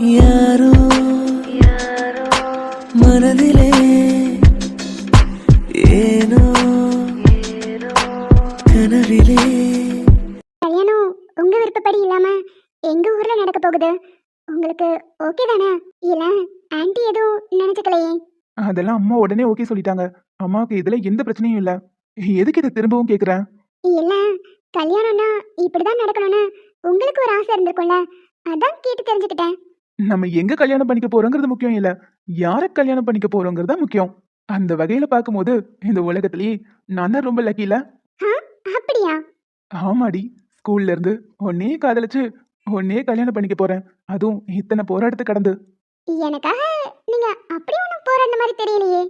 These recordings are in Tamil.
யாரோ மனதிலே ஏனோ கனவிலே. கல்யாணம் உங்க விருப்பப்படி இல்லாம எங்க ஊர்ல நடக்க போகுது? உங்களுக்கு ஓகே தானே? இல்ல ஆன்ட்டி எதுவும் நினைச்சுக்கலையே? அதெல்லாம் அம்மா உடனே ஓகே சொல்லிட்டாங்க. அம்மாவுக்கு இதுல எந்த பிரச்சனையும் இல்ல. எதுக்கு இதை திரும்பவும் கேக்குறேன் இல்ல கல்யாணம்னா இப்படிதான் நடக்கணும்னு உங்களுக்கு ஒரு ஆசை இருந்திருக்கும்ல. அதான் கேட்டு தெரிஞ்சுக்கிட்டேன். நம்ம எங்க கல்யாணம் பண்ணிக்க போறோங்கிறது முக்கியம் இல்ல. யார கல்யாணம் பண்ணிக்க போறோங்கிறது தான் முக்கியம். அந்த வகையில பார்க்கும்போது இந்த உலகத்திலேயே நான் தான் ரொம்ப லக்கி இல்ல அப்படியா? ஆமாடி. ஸ்கூல்ல இருந்து உன்னே காதலிச்சு உன்னே கல்யாணம் பண்ணிக்க போறேன். அதுவும் இத்தனை போராட்டத்தை கடந்து. எனக்காக நீங்க அப்படி ஒண்ணும் போராடின மாதிரி தெரியலையே.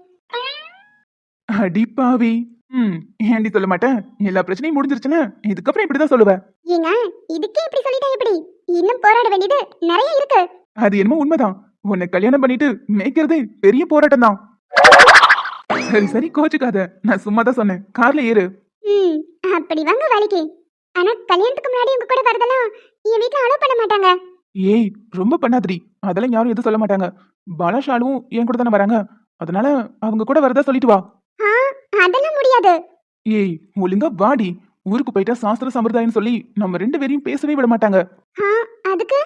அடிப்பாவி ம் ஏண்டி சொல்ல மாட்டேன்? எல்லா பிரச்சனையும் முடிஞ்சிருச்சுன்னு இதுக்கப்புறம் இப்படிதான் சொல்லுவேன் ஏங்க இதுக்கே இப்படி சொல்லிட்டா எப்படி? இன்னும் போராட வேண்டியது நிறைய இருக்கு. அது என்னமோ உண்மைதான். உன்னை கல்யாணம் பண்ணிட்டு மேய்க்கிறதே பெரிய போராட்டம் தான் சரி சரி கோச்சுக்காத. நான் சும்மா தான் சொன்னேன். கார்ல ஏறு. ம் அப்படி வாங்க வேலைக்கு. ஆனா கல்யாணத்துக்கு முன்னாடி உங்க கூட வரதெல்லாம் என் வீட்ல அலோவ் பண்ண மாட்டாங்க. ஏய் ரொம்ப பண்ணாதடி. அதெல்லாம் யாரும் எதுவும் சொல்ல மாட்டாங்க. பாலாஷாலும் என் கூட தானே வராங்க. அதனால அவங்க கூட வரதா சொல்லிட்டு வா. அதெல்லாம் முடியாது. ஏய் ஒழுங்கா வாடி. ஊருக்கு போயிட்டா சாஸ்திர சம்பிரதாயம்னு சொல்லி நம்ம ரெண்டு பேரையும் பேசவே விட மாட்டாங்க. அதுக்கு?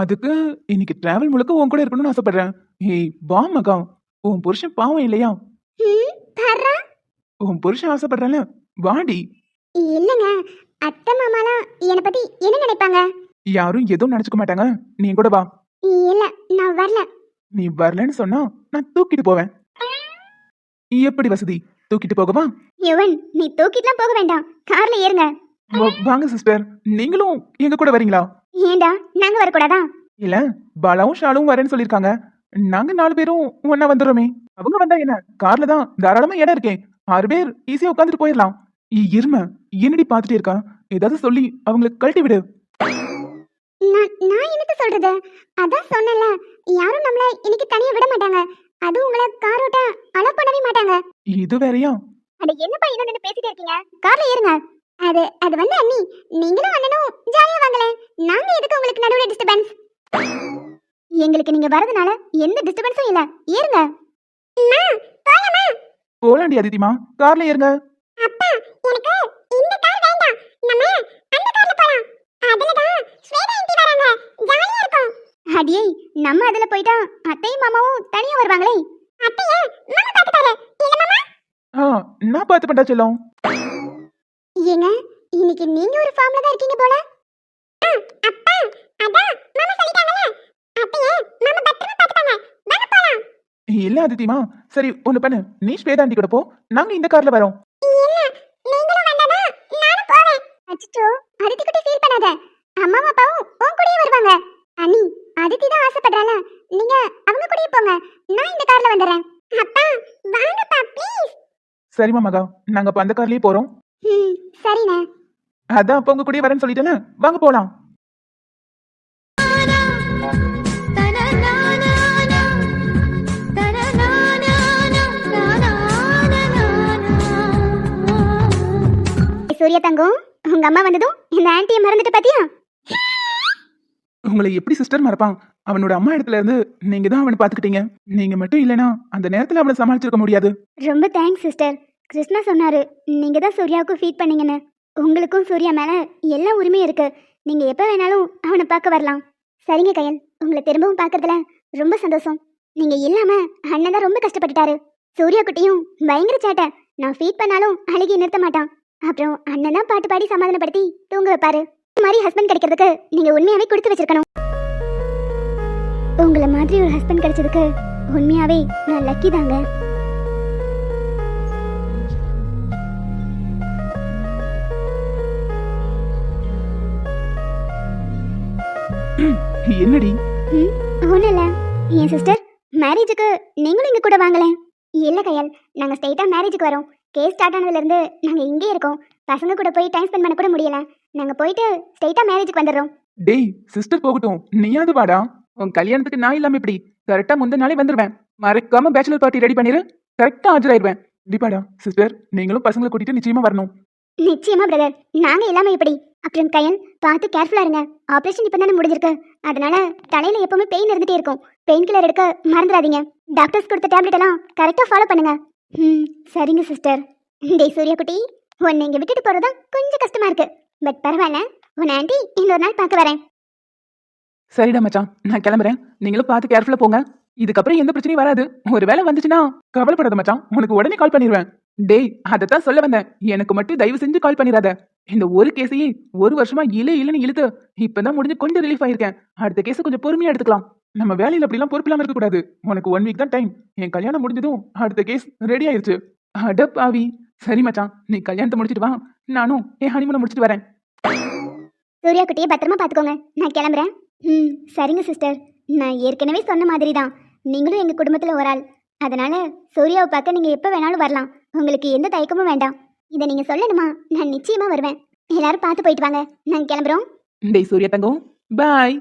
அதுக்கு இன்னைக்கு டிராவல் முழுக்க உன் கூட இருக்கணும்னு ஆசைப்படுறேன். ஏய் வா மகா. உன் புருஷன் பாவம் இல்லையா? உன் புருஷன் ஆசைப்படுறல வாடி. இல்லைங்க. அத்தை மாமாலாம் என்னை பத்தி என்ன நினைப்பாங்க? யாரும் எதுவும் நினைச்சுக்க மாட்டாங்க. நீ கூட வா. இல்ல நான் வரல. நீ வரலன்னு சொன்னா நான் தூக்கிட்டு போவேன். எப்படி வசதி? தூக்கிட்டு போகவா? யுவன் நீ தூக்கிட்டுலாம் போக வேண்டாம். கார்ல ஏறுங்க. வாங்க சிஸ்டர் நீங்களும் எங்க கூட வரீங்களா? ஏண்டா? நாங்க வரக்கூடாதா? இல்ல பாலாவும் ஷாலும் வரேன்னு சொல்லிருக்காங்க நாங்க நாலு பேரும் ஒன்னா வந்துடுறோமே. அவங்க வந்தா என்ன? கார்ல தான் தாராளமா இடம் இருக்கேன் ஆறு பேர் ஈஸியா உட்காந்துட்டு போயிடலாம். இரும என்னடி பாத்துட்டே இருக்கா? ஏதாவது சொல்லி அவங்களுக்கு கழட்டி விடு. நான் என்னத்த சொல்றது? அதான் சொன்னல யாரும் நம்மள இன்னைக்கு தனியா விட மாட்டாங்க. அதுவும் உங்களை கார் ஓட்ட அலோவ் பண்ணவே மாட்டாங்க. இது வேறயா? அட என்னப்பா இன்னும் நின்னு பேசிட்டே இருக்கீங்க? கார்ல ஏறுங்க. அது அது வந்து அண்ணி நீங்களும் அண்ணனும் ஜாலியா வாங்களே நாங்க எதுக்கு உங்களுக்கு நடுவுல டிஸ்டர்பன்ஸ் எங்களுக்கு நீங்க வரதுனால எந்த டிஸ்டர்பன்ஸும் இல்ல. ஏறுங்க. போலாண்டி அதித்திமா கார்ல ஏறுங்க. அப்பா எனக்கு இந்த கார் வேண்டாம். நம்ம அந்த கார்ல போலாம். அதுல தான் ஸ்வேதா ஆண்டி வராங்க. ஜாலியா இருக்கும். அடியே நம்ம அதுல போயிட்டா அத்தையும் மாமாவும் தனியா வருவாங்களே. அத்தைய மாமா பாத்துட்டாரு இல்ல மாமா? ஆ நான் பார்த்து பண்ணா செல்லம். ஏங்க இன்னைக்கு நீங்க ஒரு ஃபார்ம்ல தான் இருக்கீங்க போல. அப்பா அதான் மாமா சொல்லிட்டாங்கல அத்தைய மாமா பத்திரமா பாத்துட்டாங்க வாங்க போலாம். இல்ல அதித்திமா சரி ஒண்ணு பண்ணு. நீ ஸ்வேதாண்டி கூட போ. நாங்க இந்த கார்ல வரோம். இல்ல நீங்களும் வந்தாதா நானும் போவேன். அச்சோ அதித்தி குட்டி ஃபீல் பண்ணாத. அம்மாவும் அப்பாவும் உன் கூடயே வருவாங்க. அண்ணி அதித்தி தான் ஆசைப்படுறால நீங்க அவங்க கூடயே போங்க. நான் இந்த கார்ல வந்துடுறேன் அப்பா வாங்கப்பா ப்ளீஸ் சரிம்மா மகா. நாங்க அப்ப அந்த கார்லயே போறோம். சரிண்ணே. அதான் அப்ப உங்க கூடயே வரேன்னு சொல்லிட்டேன்னு வாங்க போலாம். சூர்யா தங்கம் உங்க அம்மா வந்ததும் இந்த ஆன்ட்டியை மறந்துட்டு பாத்தியா? உங்களை எப்படி சிஸ்டர் மறப்பான்? அவனோட அம்மா இடத்துல இருந்து நீங்க தான் அவனை பாத்துக்கிட்டீங்க நீங்க மட்டும் இல்லனா அந்த நேரத்துல அவனை சமாளிச்சிருக்க முடியாது. ரொம்ப தேங்க்ஸ் சிஸ்டர் கிருஷ்ணா சொன்னார் நீங்கள் தான் சூர்யாவுக்கும் ஃபீட் பண்ணீங்கன்னு. உங்களுக்கும் சூர்யா மேலே எல்லா உரிமையும் இருக்குது நீங்கள் எப்போ வேணாலும் அவனை பார்க்க வரலாம். சரிங்க கயல் உங்களை திரும்பவும் பார்க்கறதுல ரொம்ப சந்தோஷம். நீங்கள் இல்லாமல் அண்ணன் தான் ரொம்ப கஷ்டப்பட்டுட்டாரு. சூர்யா குட்டியும் பயங்கர சேட்டை. நான் ஃபீட் பண்ணாலும் அழுகி நிறுத்த மாட்டான். அப்புறம் அண்ணன் தான் பாட்டு பாடி சமாதானப்படுத்தி தூங்க வைப்பாரு. இந்த மாதிரி ஹஸ்பண்ட் கிடைக்கிறதுக்கு நீங்கள் உண்மையாகவே கொடுத்து வச்சிருக்கணும். உங்களை மாதிரி ஒரு ஹஸ்பண்ட் கிடைச்சதுக்கு உண்மையாகவே நான் லக்கி தாங்க. என்னடி? ஒன்றும் இல்லை. என் சிஸ்டர் மேரேஜுக்கு நீங்களும் இங்கே கூட வாங்களேன். இல்லை கையால் நாங்கள் ஸ்ட்ரைட்டாக மேரேஜுக்கு வரோம். கேஸ் ஸ்டார்ட் ஆனதுலேருந்து நாங்கள் இங்கே இருக்கோம். பசங்க கூட போய் டைம் ஸ்பெண்ட் பண்ண கூட முடியல. நாங்கள் போயிட்டு ஸ்ட்ரைட்டாக மேரேஜுக்கு வந்துடுறோம். டேய் சிஸ்டர் போகட்டும். நீயாவது வாடா. உன் கல்யாணத்துக்கு நான் இல்லாம இப்படி கரெக்டா முந்தின நாளே வந்துருவேன். மறக்காம பேச்சுலர் பார்ட்டி ரெடி பண்ணிரு. கரெக்டா ஆஜராயிருவேன் கண்டிப்பாடா சிஸ்டர் நீங்களும் பசங்களை கூட்டிட்டு நிச்சயமா வரணும். நிச்சயமா பிரதர் நாங்க எல்லாமே இப்படி அப்புறம் கயல் பார்த்து கேர்ஃபுல்லா இருங்க. ஆபரேஷன் இப்போ தானே முடிஞ்சிருக்கு. அதனால தலையில எப்பவுமே பெயின் இருந்துட்டே இருக்கும். பெயின் கில்லர் எடுக்க மறந்துடாதீங்க. டாக்டர்ஸ் கொடுத்த டேப்லெட் எல்லாம் கரெக்டா ஃபாலோ பண்ணுங்க. ம் சரிங்க சிஸ்டர் டேய் சூர்யா குட்டி உன்னை இங்க விட்டுட்டு போறதா கொஞ்சம் கஷ்டமா இருக்கு. பட் பரவாயில்ல. உன் ஆண்டி இன்னொரு நாள் பார்க்க வரேன். சரிடா மச்சான். நான் கிளம்புறேன். நீங்களும் பார்த்து கேர்ஃபுல்லா போங்க. இதுக்கப்புறம் எந்த பிரச்சனையும் வராது. ஒரு வேலை வந்துச்சுன்னா கவலைப்படாத மச்சான். உனக்கு உடனே கால் பண்ணிடுவேன் டேய் அதைத்தான் சொல்ல வந்தேன். எனக்கு மட்டும் தயவு செஞ்சு கால் பண்ணிடாத. இந்த ஒரு கேஸையே ஒரு வருஷமா இழு இழுன்னு இழுத்து இப்பதான் முடிஞ்சு கொஞ்சம் ரிலீஃப் ஆயிருக்கேன். அடுத்த கேஸை கொஞ்சம் பொறுமையா எடுத்துக்கலாம். நம்ம வேலையில அப்படிலாம் பொறுப்பில்லாம இருக்க கூடாது. உனக்கு ஒன் வீக் தான் டைம் என் கல்யாணம் முடிஞ்சதும் அடுத்த கேஸ் ரெடி ஆயிருச்சு. அடப் ஆவி சரி மச்சான். நீ கல்யாணத்தை முடிச்சிட்டு வா. நானும் என் ஹனிமூனை முடிச்சிட்டு வரேன். சூர்யா குட்டியை பத்திரமா பார்த்துக்கோங்க நான் கிளம்புறேன். ம் சரிங்க சிஸ்டர் நான் ஏற்கனவே சொன்ன மாதிரி தான் நீங்களும் எங்கள் குடும்பத்தில் ஒரு ஆள். அதனால சூர்யாவை பார்க்க நீங்கள் எப்போ வேணாலும் வரலாம். உங்களுக்கு எந்த தயக்கமும் வேண்டாம். இதை நீங்கள் சொல்லணுமா? நான் நிச்சயமாக வருவேன். எல்லாரும் பார்த்து போயிட்டு வாங்க. நாங்கள் கிளம்புறோம். டேய் சூர்யா தங்கம். பாய்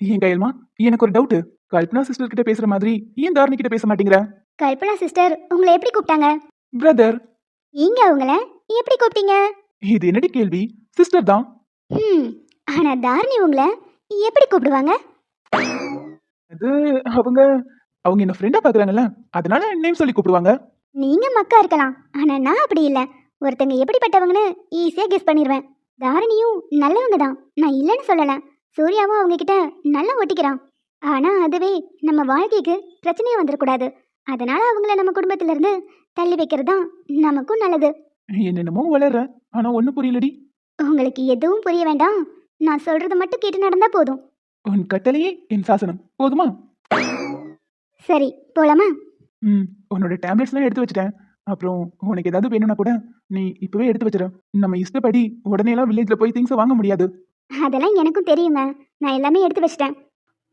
ஏன் கையல்மா? எனக்கு ஒரு டவுட் கல்பனா சிஸ்டர் கிட்ட பேசுற மாதிரி ஏன் தாரணி கிட்ட பேச மாட்டேங்கிற? கல்பனா சிஸ்டர் உங்களை எப்படி கூப்பிட்டாங்க? பிரதர் நீங்க அவங்கள எப்படி கூப்பிட்டீங்க? இது என்னடி கேள்வி? சிஸ்டர் தான். ம் ஆனால் தாரணி உங்களை எப்படி கூப்பிடுவாங்க? அது அவங்க அவங்க என்ன ஃப்ரெண்டா பாக்குறாங்கல்ல? அதனால நேம் சொல்லி கூப்பிடுவாங்க. நீங்க மக்கா இருக்கலாம். ஆனா நான் அப்படி இல்ல. ஒருத்தங்க எப்படிப்பட்டவங்கன்னு ஈஸியா கெஸ் பண்ணிடுவேன் தாரணியும் நல்லவங்க தான். நான் இல்லைன்னு சொல்லல. சூர்யாவும் அவங்க கிட்ட நல்லா ஒட்டிக்கிறான். ஆனா அதுவே நம்ம வாழ்க்கைக்கு பிரச்சனையே வந்துடக்கூடாது அதனால அவங்கள நம்ம குடும்பத்துல இருந்து தள்ளி வைக்கிறது தான் நமக்கும் நல்லது. என்னென்னமோ வளர்ற. ஆனா ஒண்ணு புரியலடி. உங்களுக்கு எதுவும் புரிய வேண்டாம். நான் சொல்றதை மட்டும் கேட்டு நடந்தா போதும். உன் கட்டளையே என் சாசனம். போதுமா? சரி போலாமா? ம் உன்னோட டேப்லெட்ஸ்லாம் எடுத்து வச்சிட்டேன். அப்புறம் உனக்கு ஏதாவது வேணும்னா கூட நீ இப்பவே எடுத்து வச்சிரு. நம்ம இஷ்டப்படி உடனே எல்லாம் வில்லேஜ்ல போய் திங்ஸ் வாங்க முடியாது. அதெல்லாம் எனக்கும் தெரியுங்க. நான் எல்லாமே எடுத்து வச்சிட்டேன்.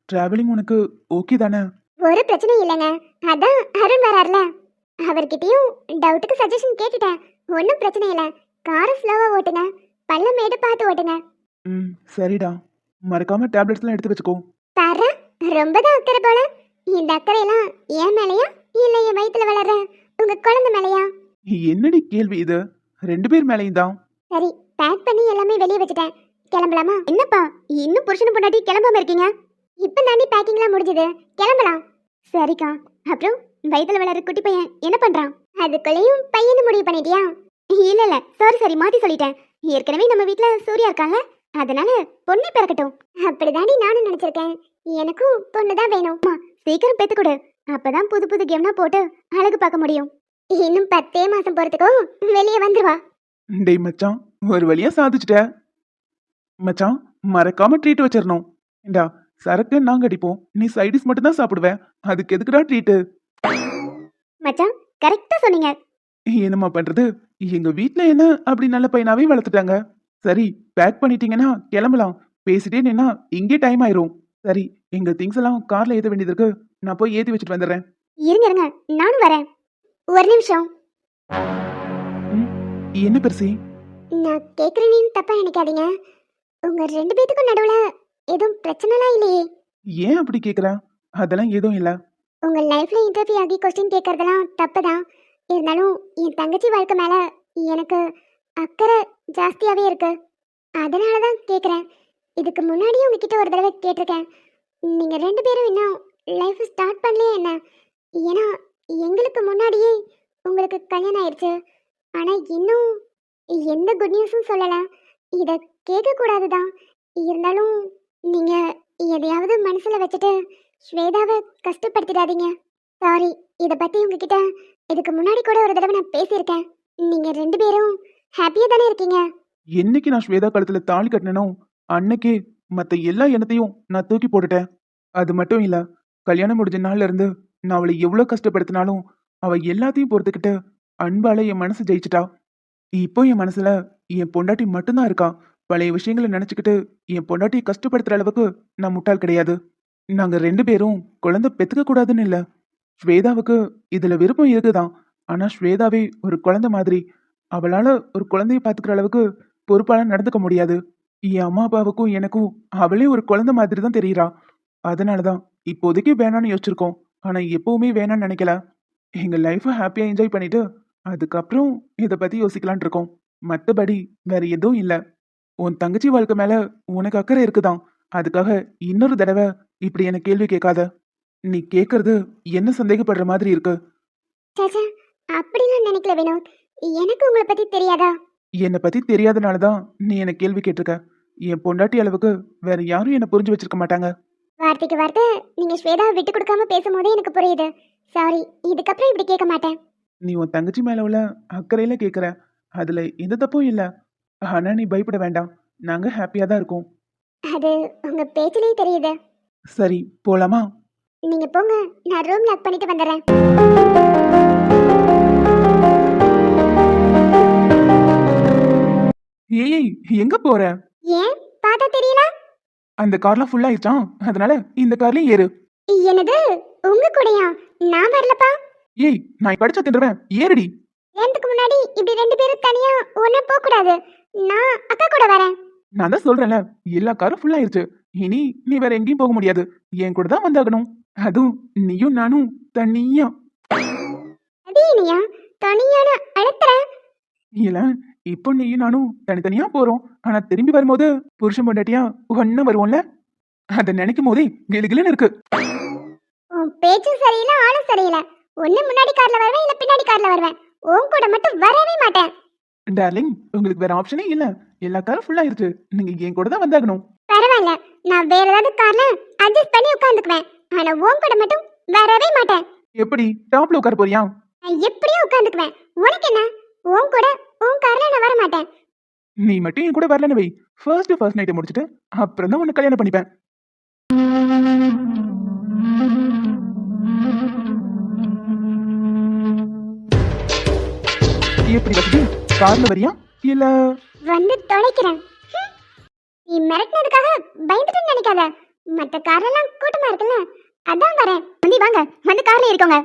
டிராவலிங் உனக்கு ஓகே தானே? ஒரு பிரச்சனையும் இல்லைங்க. அதான் அருண் வரார்ல. அவர்கிட்டயும் டவுட்டுக்கு சஜஷன் கேட்டுட்டேன். ஒன்றும் பிரச்சனை இல்லை. காரை ஸ்லோவாக ஓட்டுங்க. பள்ளம் மேடு பார்த்து ஓட்டுங்க. ம் சரிடா. மறக்காம டேப்லெட்ஸ்லாம் எடுத்து வச்சுக்கோ. பாரு ரொம்ப தான் அக்கறை போல. இந்த அக்கறையெல்லாம் என் மேலையா? இல்லை என் வயிற்றுல வளர்ற. உங்க குழந்தை மேலையா? என்னடி கேள்வி இது? ரெண்டு பேர் மேலேயும் தான். சரி பேக் பண்ணி எல்லாமே வெளியே வச்சுட்டேன். கிளம்பலாமா? என்னப்பா இன்னும் புருஷனை பொண்டாட்டி கிளம்பாம இருக்கீங்க? இப்போ தாண்டி பேக்கிங்லாம் முடிஞ்சது. கிளம்பலாம். சரிக்கா. அப்புறம் வயித்துல வளர குட்டி பையன் என்ன பண்றான்? அதுக்குள்ளேயும் பையனு முடிவு பண்ணிட்டியா? இல்ல இல்ல. சாரி சாரி மாத்தி சொல்லிட்டேன். ஏற்கனவே நம்ம வீட்ல சூர்யா இருக்காங்க அதனால பொண்ணு பிறக்கட்டும். அப்படிதாண்டி நானும் நினைச்சிருக்கேன். எனக்கும் பொண்ணு தான் வேணும் சீக்கிரம் பெத்து கொடு. அப்பதான் புது புது கேம்னா போட்டு அழகு பார்க்க முடியும். இன்னும் பத்தே மாசம் போறதுக்கும் வெளியே வந்துருவா. டேய் மச்சான் ஒரு வழியா சாதிச்சிட்ட. மச்சான் மறக்காம ட்ரீட் வச்சிடணும் ஏண்டா சரக்கு நாங்க அடிப்போம். நீ சைடிஸ் மட்டும் தான் சாப்பிடுவேன் அதுக்கு எதுக்குடா ட்ரீட்டு மச்சான் கரெக்டா சொன்னீங்க. என்னம்மா பண்றது? எங்க வீட்ல என்ன அப்படி நல்ல பையனாவே வளர்த்துட்டாங்க. சரி பேக் பண்ணிட்டீங்கன்னா கிளம்பலாம். பேசிட்டே நின்னா இங்கே டைம் ஆயிரும். சரி எங்க திங்ஸ் எல்லாம் கார்ல ஏத்த வேண்டியது இருக்கு. நான் போய் ஏத்தி வச்சுட்டு வந்துடுறேன். இருங்க இருங்க. நானும் வரேன். ஒரு நிமிஷம். என்ன பெருசி? நான் கேக்குறேன்னு தப்பா நினைக்காதீங்க. உங்க ரெண்டு பேத்துக்கும் நடுவுல எதுவும் பிரச்சனைலாம் இல்லையே. ஏன் அப்படி கேக்குற? அதெல்லாம் எதுவும் இல்ல. உங்க லைஃப்ல இன்டர்வியூ ஆகி கொஸ்டின் கேட்கறதெல்லாம் தப்பு தான் இருந்தாலும் என் தங்கச்சி வாழ்க்கை மேல எனக்கு அக்கறை ஜாஸ்தியாவே இருக்கு. அதனால தான் கேட்குறேன் இதுக்கு முன்னாடியே உங்ககிட்ட ஒரு தடவை கேட்டிருக்கேன். நீங்க ரெண்டு பேரும் இன்னும் லைஃப் ஸ்டார்ட் பண்ணலையே என்ன? ஏன்னா எங்களுக்கு முன்னாடியே உங்களுக்கு கல்யாணம் ஆயிடுச்சு ஆனா இன்னும் எந்த குட் நியூஸும் சொல்லல. இதை கேட்கக்கூடாது தான் இருந்தாலும் நீங்க எதையாவது மனசுல வச்சுட்டு ஸ்வேதாவை கஷ்டப்படுத்திடாதீங்க. சாரி இதை பத்தி உங்ககிட்ட இதுக்கு முன்னாடி கூட ஒரு தடவை நான் பேசியிருக்கேன். நீங்க ரெண்டு பேரும் ஹாப்பியா தானே இருக்கீங்க? என்னைக்கு நான் ஸ்வேதா கழுத்துல தாலி கட்டினனோ அன்னைக்கே மற்ற எல்லா எண்ணத்தையும் நான் தூக்கி போட்டுட்டேன். அது மட்டும் இல்ல கல்யாணம் முடிஞ்ச நாள்ல இருந்து நான் அவளை எவ்வளவு கஷ்டப்படுத்தினாலும் அவ எல்லாத்தையும் பொறுத்துக்கிட்டு அன்பால என் மனசு ஜெயிச்சிட்டா. இப்போ என் மனசுல என் பொண்டாட்டி மட்டும்தான் இருக்கா. பழைய விஷயங்களை நினைச்சுக்கிட்டு என் பொண்டாட்டியை கஷ்டப்படுத்துற அளவுக்கு நான் முட்டாள் கிடையாது. நாங்க ரெண்டு பேரும் குழந்தை பெத்துக்க கூடாதுன்னு இல்ல. ஸ்வேதாவுக்கு இதுல விருப்பம் இருக்குதான். ஆனா ஸ்வேதாவே ஒரு குழந்தை மாதிரி அவளால ஒரு குழந்தைய பாத்துக்கிற அளவுக்கு பொறுப்பால நடந்துக்க முடியாது. என் அம்மா அப்பாவுக்கும் எனக்கும் அவளே ஒரு குழந்தை மாதிரி தான் தெரியிறாள் அதனால தான் இப்போதைக்கு வேணான்னு யோசிச்சிருக்கோம். ஆனால் எப்பவுமே வேணாம்னு நினைக்கல. எங்கள் லைஃப்பை ஹாப்பியாக என்ஜாய் பண்ணிட்டு அதுக்கப்புறம் இதை பற்றி யோசிக்கலான் இருக்கோம். மற்றபடி வேற எதுவும் இல்லை. உன் தங்கச்சி வாழ்க்கை மேலே உனக்கு அக்கறை இருக்குதான். அதுக்காக இன்னொரு தடவை இப்படி என்ன கேள்வி கேட்காத. நீ கேட்கறது என்ன சந்தேகப்படுற மாதிரி இருக்கு. சாச்சா அப்படிலாம் நினைக்கல வினோத். எனக்கு உங்களை பத்தி தெரியாதா? என்னை பத்தி தெரியாதனால தான் நீ என்ன கேள்வி கேட்டிருக்க. என் பொண்டாட்டி அளவுக்கு வேற யாரும் என்ன புரிஞ்சு வச்சிருக்க மாட்டாங்க. வார்த்தைக்கு வார்த்தை நீங்க ஸ்வேதாவை விட்டு கொடுக்காம பேசும்போதே எனக்கு புரியுது. சாரி இதுக்கப்புறம் இப்படி கேட்க மாட்டேன். நீ உன் தங்கச்சி மேல உள்ள அக்கறையில கேக்குற அதுல எந்த தப்பும் இல்ல. ஆனா நீ பயப்பட வேண்டாம். நாங்க ஹாப்பியா தான் இருக்கோம். அது உங்க பேச்சிலேயே தெரியுது. சரி போலாமா? நீங்க போங்க நான் ரூம் லாக் பண்ணிட்டு வந்துடுறேன். ஏய் எங்க போற? ஏன்? பார்த்தா தெரியல. அந்த கார்லாம் ஃபுல் ஆயிடுச்சான் அதனால இந்த கார்லயும் ஏறு. என்னது? உங்க கூடயா? நான் வரலப்பா. ஏய் நான் படிச்சா தின்றுவேன். ஏறுடி. ஏறதுக்கு முன்னாடி இப்படி ரெண்டு பேரும் தனியா ஒண்ணா போக கூடாது நான் அக்கா கூட வரேன். நான் தான் சொல்றேன்ல எல்லா காரும் ஃபுல் ஆயிருச்சு. இனி நீ வேற எங்கேயும் போக முடியாது. என் கூட தான் வந்தாகணும். அதுவும் நீயும் நானும் தனியா. அது இனியா தனியான அழுத்துறேன். இல்ல இப்போ நீயும் நானும் தனித்தனியா போறோம். ஆனா திரும்பி வரும்போது புருஷன் பொண்டாட்டியா ஒன்னா வருவோம்ல? அதை நினைக்கும் போதே கிளுகிளுன்னு இருக்கு. உன் பேச்சும் சரியில்லை ஆளும் சரியில்லை. ஒண்ணு முன்னாடி கார்ல வருவேன் இல்ல பின்னாடி கார்ல வருவேன். உன் கூட மட்டும் வரவே மாட்டேன். டார்லிங் உங்களுக்கு வேற ஆப்ஷனே இல்ல. எல்லா காரும் ஃபுல் ஆயிருச்சு. நீங்க என் கூட தான் வந்தாகணும். பரவாயில்ல. நான் வேற ஏதாவது கார்ல அட்ஜஸ்ட் பண்ணி உட்காந்துக்குவேன் ஆனா உன் கூட மட்டும் வரவே மாட்டேன். எப்படி? டாப்ல உட்கார போறியா? நான் எப்படியும் உட்காந்துக்குவேன் உனக்கு என்ன? உன் கூட உன் கார்ல நான் வர மாட்டேன் நீ மட்டும் என் கூட வரலன்னு வை. ஃபர்ஸ்ட் ஃபர்ஸ்ட் நைட்டை முடிச்சுட்டு அப்புறம் தான் உன்னை கல்யாணம் பண்ணிப்பேன். எப்படி வசதி? கார்ல வரியா? இல்ல? வந்து தொலைக்கிறேன். நீ மிரட்டினதுக்காக பயந்துட்டு நினைக்காத. மத்த காரெல்லாம் கூட்டமா இருக்குல்ல? அதான் வரேன். சமந்தி வாங்க. வந்து கார்ல இருக்கோங்க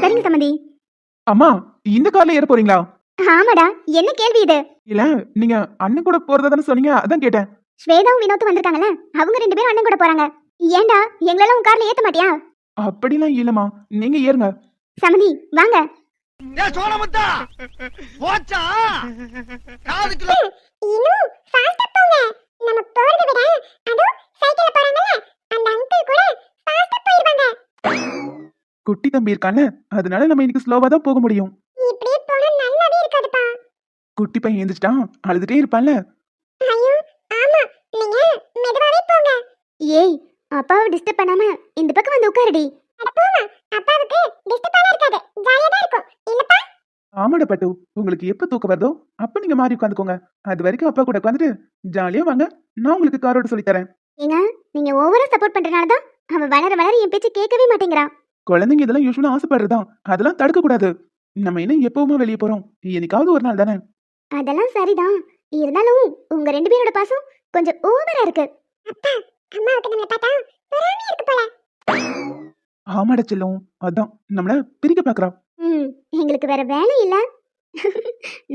சரிங்க சமந்தி. அம்மா இந்த கார்ல ஏற போறீங்களா? ஆமாடா. என்ன கேள்வி இது? இல்ல நீங்க அண்ணன் கூட போறதா தானே சொன்னீங்க? அதான் கேட்டேன். ஸ்வேதாவும் வினோத்தும் வந்திருக்காங்கல்ல? அவங்க ரெண்டு பேரும் அண்ணன் கூட போறாங்க. ஏன்டா? எங்களெல்லாம் உன் கார்ல ஏத்த மாட்டியா? அப்படிலாம் இல்லம்மா. நீங்க ஏறுங்க. சமந்தி வாங்க. இன்னும் ஃபாஸ்டா போங்க. நம்ம போறத விட அதோ சைக்கிள்ல போறாங்கல்ல? அந்த அங்கிள் கூட ஃபாஸ்டா போயிடுவாங்க குட்டி தம்பி இருக்கான்ல அதனால நம்ம இன்னைக்கு ஸ்லோவா தான் போக முடியும். குட்டி பையன் எழுந்துச்சிட்டான் அழுதுட்டே இருப்பான்ல. ஐயோ ஆமா நீங்க மெதுவாவே போங்க. ஏய் அப்பாவை டிஸ்டர்ப் பண்ணாம இந்த பக்கம் வந்து உட்காருடி. அப்பாவுக்கு டிஸ்டர்ப் பண்ண இருக்காது. ஜாலியா தான் இருக்கும். இல்லப்பா? ஆமாடா பட்டு உங்களுக்கு எப்ப தூக்கம் வருதோ அப்ப நீங்க மாறி உட்காந்துக்கோங்க. அது வரைக்கும் அப்பா கூட உட்காந்துட்டு ஜாலியா வாங்க. நான் உங்களுக்கு காரோட சொல்லி தரேன். ஏங்க நீங்க ஓவரா சப்போர்ட் பண்றனால தான் அவன் வளர வளர என் பேச்சு கேட்கவே மாட்டேங்கிறான். குழந்தைங்க இதெல்லாம் யூஸ்வலா ஆசைப்படுறதுதான். அதெல்லாம் தடுக்க கூடாது நம்ம என்ன எப்பவுமா வெளியே போறோம். என்னைக்காவது ஒரு நாள் தானே. அதெல்லாம் சரிதான். இருந்தாலும் உங்க ரெண்டு பேரோட பாசம் கொஞ்சம் ஓவரா இருக்கு. அப்பா அம்மாவுக்கு நம்மள பார்த்தா பொறாமையா இருக்கு போல. ஆமாடா செல்லம் அதான். நம்மள பிரிக்க பாக்குறா. ம் எங்களுக்கு வேற வேலை இல்ல.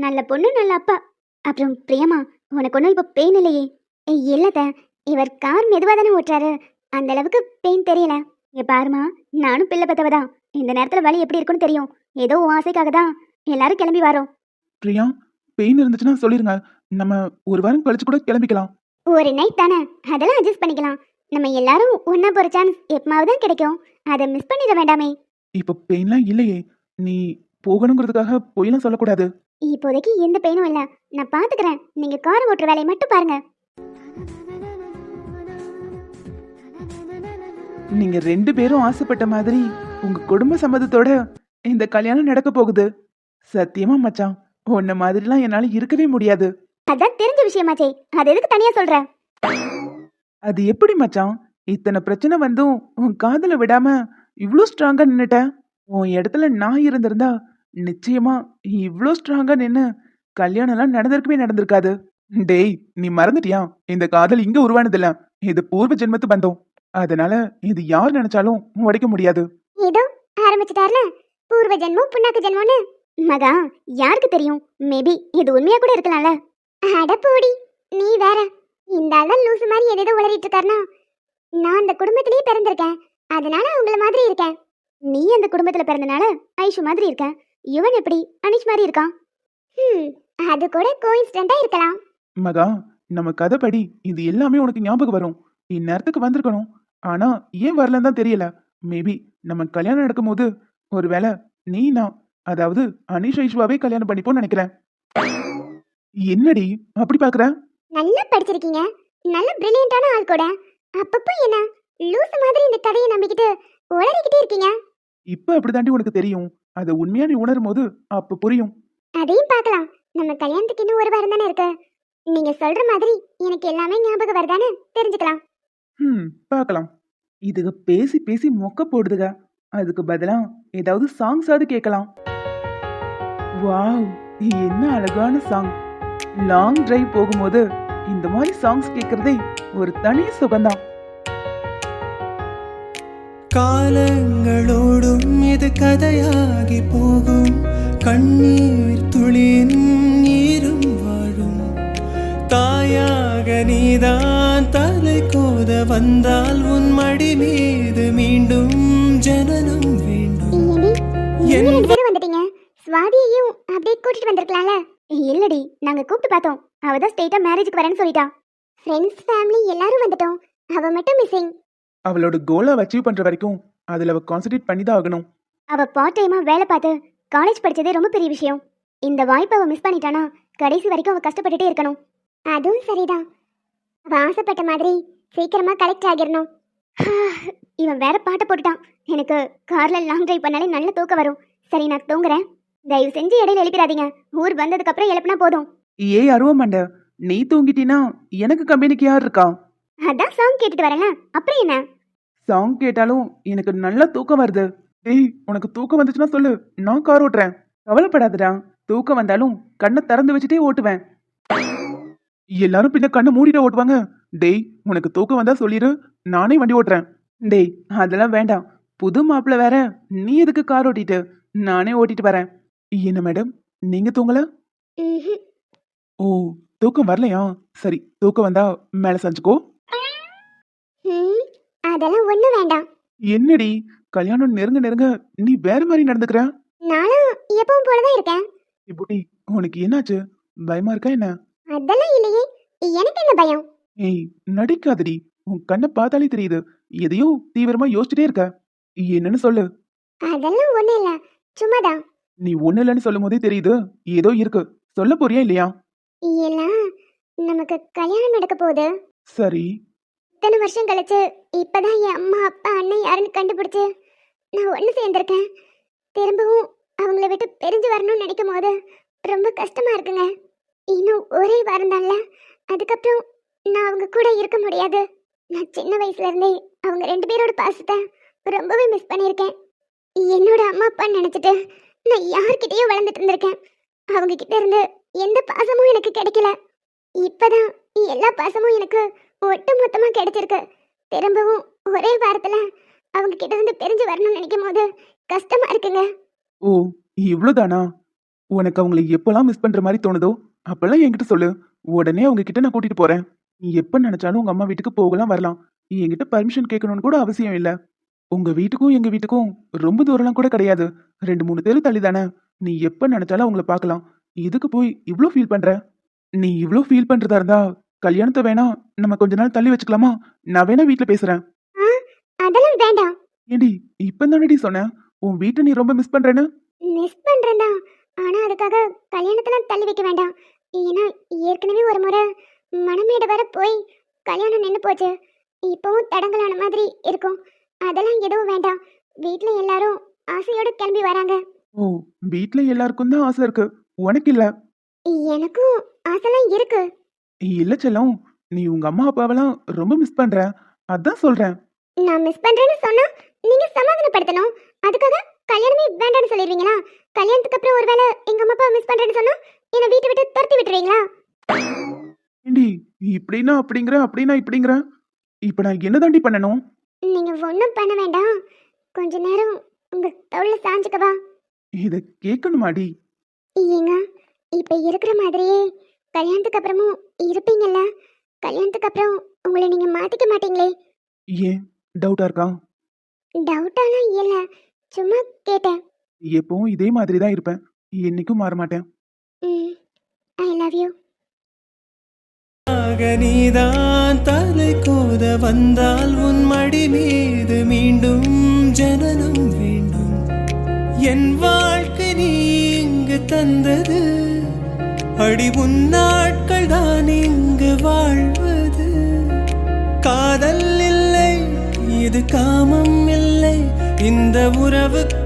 நல்ல பொண்ணு நல்ல அப்பா. அப்புறம் பிரியமா உனக்கு ஒன்றும் இப்போ பெயின் இல்லையே. ஏய், இல்லத இவர் கார் மெதுவாக தானே ஓட்டுறாரு. அந்த அளவுக்கு பெயின் தெரியல. இங்க பாருமா நானும் பிள்ளை பெத்தவ தான். இந்த நேரத்தில் வலி எப்படி இருக்குன்னு தெரியும். ஏதோ உன் ஆசைக்காக தான். எல்லாரும் கிளம்பி வரோம். பிரியா பெயின் இருந்துச்சுன்னா சொல்லிருங்க. நம்ம ஒரு வாரம் கழிச்சு கூட கிளம்பிக்கலாம். ஒரு நைட் தானே? அதெல்லாம் அட்ஜஸ்ட் பண்ணிக்கலாம். நம்ம எல்லாரும் ஒன்றா போகிற சான்ஸ் எப்பமாவது தான் கிடைக்கும். அதை மிஸ் பண்ணிட வேண்டாமே. இப்ப பெயின்லாம் இல்லையே. நீ போகணுங்கிறதுக்காக பொய்லாம் சொல்லக்கூடாது. இப்போதைக்கு எந்த பெயினும் இல்லை. நான் பார்த்துக்கிறேன் நீங்கள் கார் ஓட்டுற வேலையை மட்டும் பாருங்க. நீங்க ரெண்டு பேரும் ஆசைப்பட்ட மாதிரி உங்க குடும்ப சம்மதத்தோட இந்த கல்யாணம் நடக்க போகுது. சத்தியமா மச்சான். உன்ன மாதிரிலாம் என்னால இருக்கவே முடியாது. அதான் தெரிஞ்ச விஷயமாச்சே அது எதுக்கு தனியாக சொல்கிற அது எப்படி மச்சான்? இத்தனை பிரச்சனை வந்தும் உன் காதல விடாம இவ்ளோ ஸ்ட்ராங்கா நின்னுட்ட. உன் இடத்துல நான் இருந்திருந்தா நிச்சயமா இவ்ளோ ஸ்ட்ராங்கா நின்னு கல்யாணம் எல்லாம் நடந்திருக்கவே நடந்திருக்காது. டேய் நீ மறந்துட்டியா? இந்த காதல் இங்க உருவானதில்ல. இது பூர்வ ஜென்மத்து பந்தம். அதனால இது யார் நினைச்சாலும் உடைக்க முடியாது. ஏதோ ஆரம்பிச்சிட்டார்ல. பூர்வ ஜென்மம் புண்ணாக்கு ஜென்மம்னு. மகா யாருக்கு தெரியும்? மேபி இது உண்மையா கூட இருக்கலாம்ல. அடப்போடி நீ வேற. இந்த அளவு லூசு மாதிரி எதேதோ உளறிட்டு இருக்காருனா நான் அந்த குடும்பத்திலேயே பிறந்திருக்கேன். அதனால உங்கள மாதிரி இருக்கேன். நீ அந்த குடும்பத்துல பிறந்தனால ஐஷு மாதிரி இருக்க. யுவன் எப்படி? அனிஷ் மாதிரி இருக்கான் ம் அது கூட கோயின்சிடென்ட்டா இருக்கலாம். மகா நம்ம கதைப்படி இது எல்லாமே உனக்கு ஞாபகம் வரும். இந்நேரத்துக்கு வந்திருக்கணும். ஆனா ஏன் வரலன்னு தான் தெரியல. மேபி நம்ம கல்யாணம் நடக்கும்போது ஒருவேளை நீ நான் அதாவது அனிஷ் ஐஸ்வாவே கல்யாணம் பண்ணிப்போன்னு நினைக்கிறேன். என்னடி? அப்படி பாக்குற? நல்லா படிச்சிருக்கீங்க. நல்ல பிரில்லியண்டான ஆள் கூட. அப்பப்போ என்ன லூசு மாதிரி இந்த கதையை நம்பிக்கிட்டு உளறிக்கிட்டே இருக்கீங்க? இப்ப அப்படிதாண்டி உனக்கு தெரியும். அதை உண்மையா நீ உணரும் போது அப்ப புரியும். அதையும் பார்க்கலாம். நம்ம கல்யாணத்துக்கு இன்னும் ஒரு வாரம் தானே இருக்கு. நீங்க சொல்ற மாதிரி எனக்கு எல்லாமே ஞாபகம் வருதான்னு தெரிஞ்சுக்கலாம். ம் பார்க்கலாம் இதுக பேசி பேசி மொக்க போடுதுக. அதுக்கு பதிலா ஏதாவது சாங்ஸாவது கேட்கலாம். வாவ் என்ன அழகான சாங் லாங் டிரைவ் போகும்போது இந்த மாதிரி சாங்ஸ் கேட்கறதே ஒரு தனி சுகம்தான். காலங்களோடும் இது கதையாகி போகும். கண்ணீர் துளியின் ஈரும் வாழும். தாயாக நீதான் தலை கோத வந்தால் உன் மடி மீது மீண்டும் ஜனனம் வேண்டும். என் நீங்க ரெண்டு பேரும் வந்துட்டீங்க சுவாதியையும் அப்படியே கூட்டிட்டு வந்திருக்கலாம்ல நாங்க கூப்பிட்டு பார்த்தோம். அவ தான் ஸ்ட்ரெயிட்டா மேரேஜுக்கு வரேன்னு சொல்லிட்டா. ஃப்ரெண்ட்ஸ் ஃபேமிலி எல்லாரும் வந்துட்டோம். அவ மட்டும் மிஸ்ஸிங் அவளோட கோலை அச்சீவ் பண்ற வரைக்கும் அதுல அவ கான்சென்ட்ரேட் பண்ணி தான் ஆகணும். அவ பார்ட் டைமா வேலை பார்த்து காலேஜ் படிச்சதே ரொம்ப பெரிய விஷயம். இந்த வாய்ப்பை அவ மிஸ் பண்ணிட்டானா கடைசி வரைக்கும் அவ கஷ்டப்பட்டுட்டே இருக்கணும். அதுவும் சரிதான். அவ ஆசைப்பட்ட மாதிரி சீக்கிரமா கலெக்ட் ஆகிடணும் இவன் வேற பாட்டை போட்டுட்டான். எனக்கு கார்ல லாங் டிரைவ் பண்ணாலே நல்ல தூக்கம் வரும். சரி நான் தூங்குறேன். தயவு செஞ்சு இடையில எழுப்பிடாதீங்க. ஊர் வந்ததுக்கு அப்புறம் எழுப்பினா போதும். ஏய் அருவமண்ட நீ தூங்கிட்டீனா எனக்கு கம்பெனிக்கு யார் இருக்கா? அதான் சாங் கேட்டுட்டு வரேன்ல அப்புறம் என்ன? சாங் கேட்டாலும் எனக்கு நல்ல தூக்கம் வருது. டேய் உனக்கு தூக்கம் வந்துச்சுன்னா சொல்லு நான் கார் ஓட்டுறேன். கவலைப்படாதடா தூக்கம் வந்தாலும் கண்ணை திறந்து வச்சுட்டே ஓட்டுவேன். எல்லாரும் பின்ன கண்ணை மூடிட்டு ஓட்டுவாங்க. டேய் உனக்கு தூக்கம் வந்தா சொல்லிடு நானே வண்டி ஓட்டுறேன். டேய் அதெல்லாம் வேண்டாம். புது மாப்பிள்ள வேற நீ எதுக்கு கார் ஓட்டிட்டு? நானே ஓட்டிட்டு வரேன். என்ன மேடம் நீங்க தூங்கல. ஓ தூக்கம் வரலையா? சரி தூக்கம் வந்தா மேல செஞ்சுக்கோ. ம், அதெல்லாம் ஒண்ணும் வேண்டாம். என்னடி கல்யாணம் நெருங்க நெருங்க நீ வேற மாதிரி நடந்துக்கிற? நானும் எப்பவும் போலதான் இருக்கேன். இப்படி உனக்கு என்னாச்சு? பயமா இருக்கா என்ன? அதெல்லாம் இல்லையே எனக்கு என்ன பயம்? ஏய் நடிக்காதடி உன் கண்ணை பார்த்தாலே தெரியுது. எதையும் தீவிரமா யோசிச்சுட்டே இருக்க. என்னன்னு சொல்லு. அதெல்லாம் ஒண்ணும் இல்ல சும்மாதான். நீ ஒண்ணு இல்லைன்னு சொல்லும் போதே தெரியுது. ஏதோ இருக்கு. சொல்ல போறியா இல்லையா? எல்லாம் நமக்கு கல்யாணம் நடக்க போகுது. சரி. இத்தனை வருஷம் கழிச்சு இப்பதான் என் அம்மா அப்பா அண்ணன் யாருன்னு கண்டுபிடிச்சு நான் ஒன்று சேர்ந்திருக்கேன். திரும்பவும் அவங்கள விட்டு பிரிஞ்சு வரணும்னு நினைக்கும் போது ரொம்ப கஷ்டமா இருக்குங்க. இன்னும் ஒரே வாரம் தான்ல. அதுக்கப்புறம் நான் அவங்க கூட இருக்க முடியாது. நான் சின்ன வயசுல இருந்தே அவங்க ரெண்டு பேரோட பாசத்தை ரொம்பவே மிஸ் பண்ணியிருக்கேன். என்னோட அம்மா அப்பா நினைச்சிட்டு நான் யார்கிட்டயும் வளர்ந்துட்டு இருந்திருக்கேன். அவங்க கிட்ட இருந்து எந்த பாசமும் எனக்கு கிடைக்கல. இப்பதான் எல்லா பாசமும் எனக்கு ஒட்டு மொத்தமா கிடைச்சிருக்கு. திரும்பவும் ஒரே வாரத்துல அவங்க கிட்ட இருந்து பிரிஞ்சு வரணும்னு நினைக்கும் போது கஷ்டமா இருக்குங்க. ஓ இவ்வளவுதானா? உனக்கு அவங்களை எப்பெல்லாம் மிஸ் பண்ற மாதிரி தோணுதோ அப்பெல்லாம் என்கிட்ட சொல்லு. உடனே அவங்க கிட்ட நான் கூட்டிட்டு போறேன். நீ எப்ப நினைச்சாலும் உங்க அம்மா வீட்டுக்கு போகலாம் வரலாம். என்கிட்ட பர்மிஷன் கேட்கணும்னு கூட அவசியம் இல்ல. உங்க வீட்டுக்கும் எங்க வீட்டுக்கும் ரொம்ப தூரம்லாம் கூட கிடையாது. ரெண்டு மூணு தெரு தள்ளி தானே நீ எப்ப நினைச்சாலும் அவங்கள பார்க்கலாம். இதுக்கு போய் இவ்ளோ ஃபீல் பண்ற? நீ இவ்ளோ ஃபீல் பண்றதா இருந்தா கல்யாணத்தை வேணா நம்ம கொஞ்ச நாள் தள்ளி வச்சுக்கலாமா? நான் வேணா வீட்ல பேசுறேன். அதெல்லாம் வேண்டாம். ஏடி இப்ப தானடி சொன்னேன். உன் வீட்டை நீ ரொம்ப மிஸ் பண்றேன்னு? மிஸ் பண்றேன் தான் ஆனா அதுக்காக கல்யாணத்தெல்லாம் தள்ளி வைக்க வேண்டாம். ஏன்னா ஏற்கனவே ஒரு முறை மணமேடு வர போய் கல்யாணம் நின்று போச்சு. இப்பவும் தடங்கலான மாதிரி இருக்கும். அதெல்லாம் எதுவும் வேண்டாம். வீட்ல எல்லாரும் ஆசையோட கிளம்பி வராங்க. ஓ வீட்ல எல்லாருக்கும் தான் ஆசை இருக்கு. உனக்கு இல்ல எனக்கும் ஆசைலாம் இருக்கு. இல்ல செல்லம் நீ உங்க அம்மா அப்பாவெல்லாம் ரொம்ப மிஸ் பண்ற. அதான் சொல்றேன். நான் மிஸ் பண்றேன்னு சொன்னா நீங்க சமாதானப்படுத்தணும். அதுக்காக கல்யாணமே வேண்டாம்னு சொல்லிடுவீங்களா? கல்யாணத்துக்கு அப்புறம் ஒருவேளை எங்க அம்மா அப்பா மிஸ் பண்றேன்னு சொன்னா என்ன வீட்டை விட்டு துரத்தி விட்டுருவீங்களா? ஏண்டி இப்படின்னா அப்படிங்கிற அப்படின்னா இப்படிங்கிற. இப்ப நான் என்னதாண்டி பண்ணணும்? நீங்க ஒன்றும் பண்ண வேண்டாம். கொஞ்ச நேரம் உங்க தோல்ல சாஞ்சுக்கவா? இத கேட்கணுமாடி? ஏங்க இப்ப இருக்கிற மாதிரியே கல்யாணத்துக்கு அப்புறமும் இருப்பீங்கல்ல கல்யாணத்துக்கு அப்புறம் உங்களை நீங்க மாத்திக்க மாட்டீங்களே? ஏன்? டவுட்டா இருக்கா? டவுட்டாலாம் இல்ல சும்மா கேட்டேன். எப்பவும் இதே மாதிரி தான் இருப்பேன். என்னைக்கும் மாற மாட்டேன். ஐ லவ் யூ நீதான் தலை கோத வந்தால் உன் மடி மீது மீண்டும் ஜனனம் வேண்டும். என் வாழ்க்கை நீ இங்கு தந்தது. அடி உன் நாட்கள் தான் இங்கு வாழ்வது. காதல் இல்லை இது காமம் இல்லை. இந்த உறவுக்கு